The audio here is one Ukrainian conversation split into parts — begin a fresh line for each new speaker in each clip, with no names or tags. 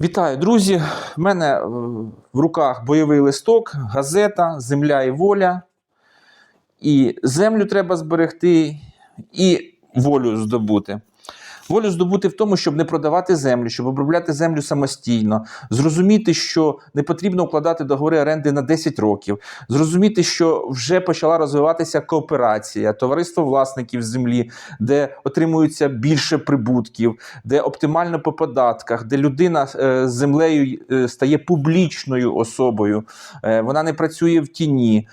Вітаю, друзі! В мене е, в руках бойовий листок, газета, земля і воля. І землю треба зберегти, і волю здобути. Волю здобути в тому, щоб не продавати землю, щоб обробляти землю самостійно, зрозуміти, що не потрібно укладати договори оренди на 10 років, зрозуміти, що вже почала розвиватися кооперація, товариство власників землі, де отримується більше прибутків, де оптимально по податках, де людина е, з землею е, стає публічною особою, е, вона не працює в тіні.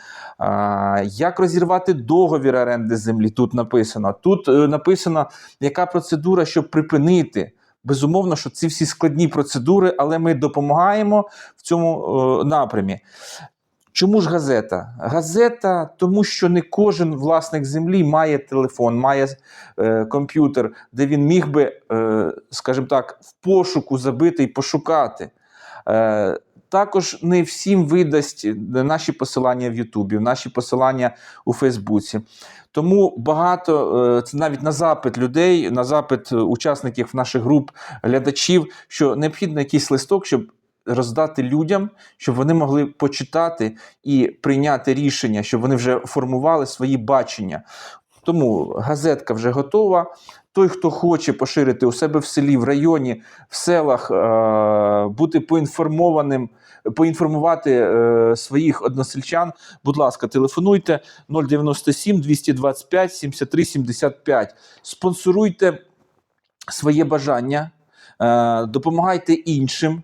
Як розірвати договір оренди землі? Тут написано. Тут написано, яка процедура, щоб припинити. Безумовно, що ці всі складні процедури, але ми допомагаємо в цьому е, напрямі. Чому ж газета? Газета, тому що не кожен власник землі має телефон, має е, комп'ютер, де він міг би, е, скажімо так, в пошуку забити і пошукати. Е, також не всім видасть наші посилання в Ютубі, наші посилання у Фейсбуці. Тому багато е, це навіть на запит людей, на запит учасників наших груп, глядачів, що необхідно якийсь листок, щоб роздати людям, щоб вони могли почитати і прийняти рішення, щоб вони вже формували свої бачення. Тому газетка вже готова. Той, хто хоче поширити у себе в селі, в районі, в селах, е, бути поінформованим, поінформувати е, своїх односельчан, будь ласка, телефонуйте 097 225 73 75. Спонсоруйте своє бажання, е, допомагайте іншим.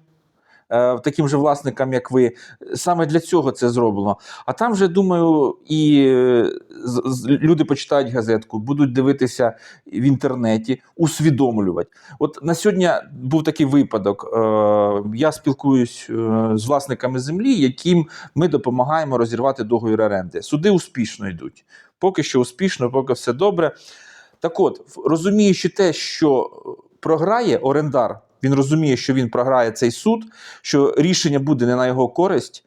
Таким же власникам, як ви, саме для цього це зроблено. А там вже думаю, і люди почитають газетку, будуть дивитися в інтернеті, усвідомлювати. От на сьогодні був такий випадок. Е, Я спілкуюсь е, з власниками землі, яким ми допомагаємо розірвати договір оренди. Суди успішно йдуть. Поки що успішно, поки все добре. Так от, розуміючи те, що програє орендар, він розуміє, що він програє цей суд, що рішення буде не на його користь.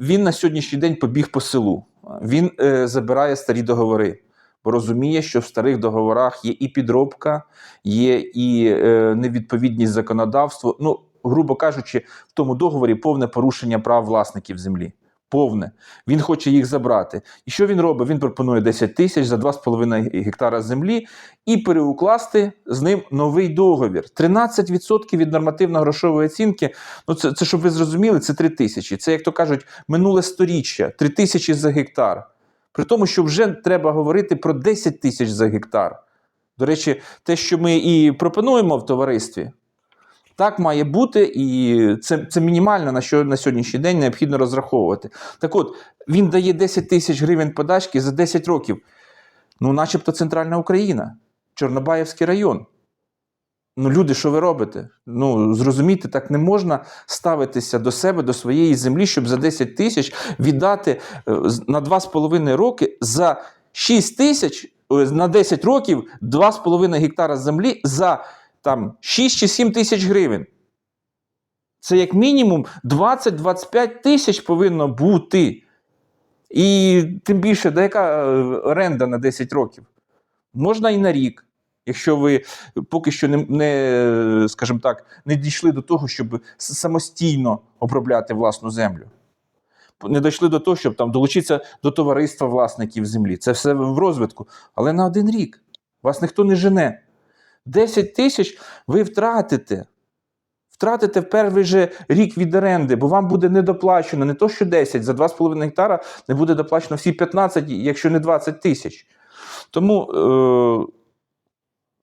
Він на сьогоднішній день побіг по селу. Він е, забирає старі договори, бо розуміє, що в старих договорах є і підробка, є і е, невідповідність законодавству. Ну, грубо кажучи, в тому договорі повне порушення прав власників землі. Повне. Він хоче їх забрати. І що він робить? Він пропонує 10 тисяч за 2,5 гектара землі і переукласти з ним новий договір. 13% від нормативно-грошової оцінки Ну, це, це щоб ви зрозуміли, це 3 тисячі. Це, як то кажуть, минуле сторіччя, 3 тисячі за гектар. При тому, що вже треба говорити про 10 тисяч за гектар. До речі, те, що ми і пропонуємо в товаристві, так має бути, і це, це мінімально, на що на сьогоднішній день необхідно розраховувати. Так от, він дає 10 тисяч гривень подачки за 10 років. Ну, начебто, центральна Україна, Чорнобаївський район. Ну, люди, що ви робите? Ну, зрозумійте, так не можна ставитися до себе, до своєї землі, щоб за 10 тисяч віддати е, на 2,5 роки за 6 тисяч е, на 10 років 2,5 гектара землі за там 6 чи 7 тисяч гривень. Це як мінімум 20-25 тисяч повинно бути. І тим більше, де яка е, оренда на 10 років? Можна і на рік. Якщо ви поки що не, не скажімо так, не дійшли до того, щоб самостійно обробляти власну землю. Не дійшли до того, щоб там долучитися до товариства власників землі. Це все в розвитку. Але на один рік вас ніхто не жене. 10 тисяч ви втратите. Втратите в перший же рік від оренди, бо вам буде недоплачено не то, що 10, за 2,5 гектара не буде доплачено всі 15, якщо не 20 тисяч. Тому е,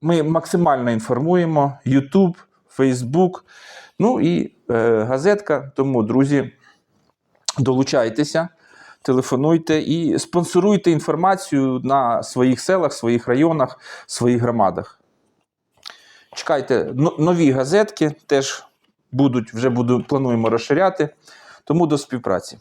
ми максимально інформуємо YouTube, Facebook, ну і е, газетка. Тому, друзі, долучайтеся, телефонуйте і спонсоруйте інформацію на своїх селах, своїх районах, своїх громадах. Чекайте, но- нові газетки теж будуть, вже буду, плануємо розширяти. Тому до співпраці.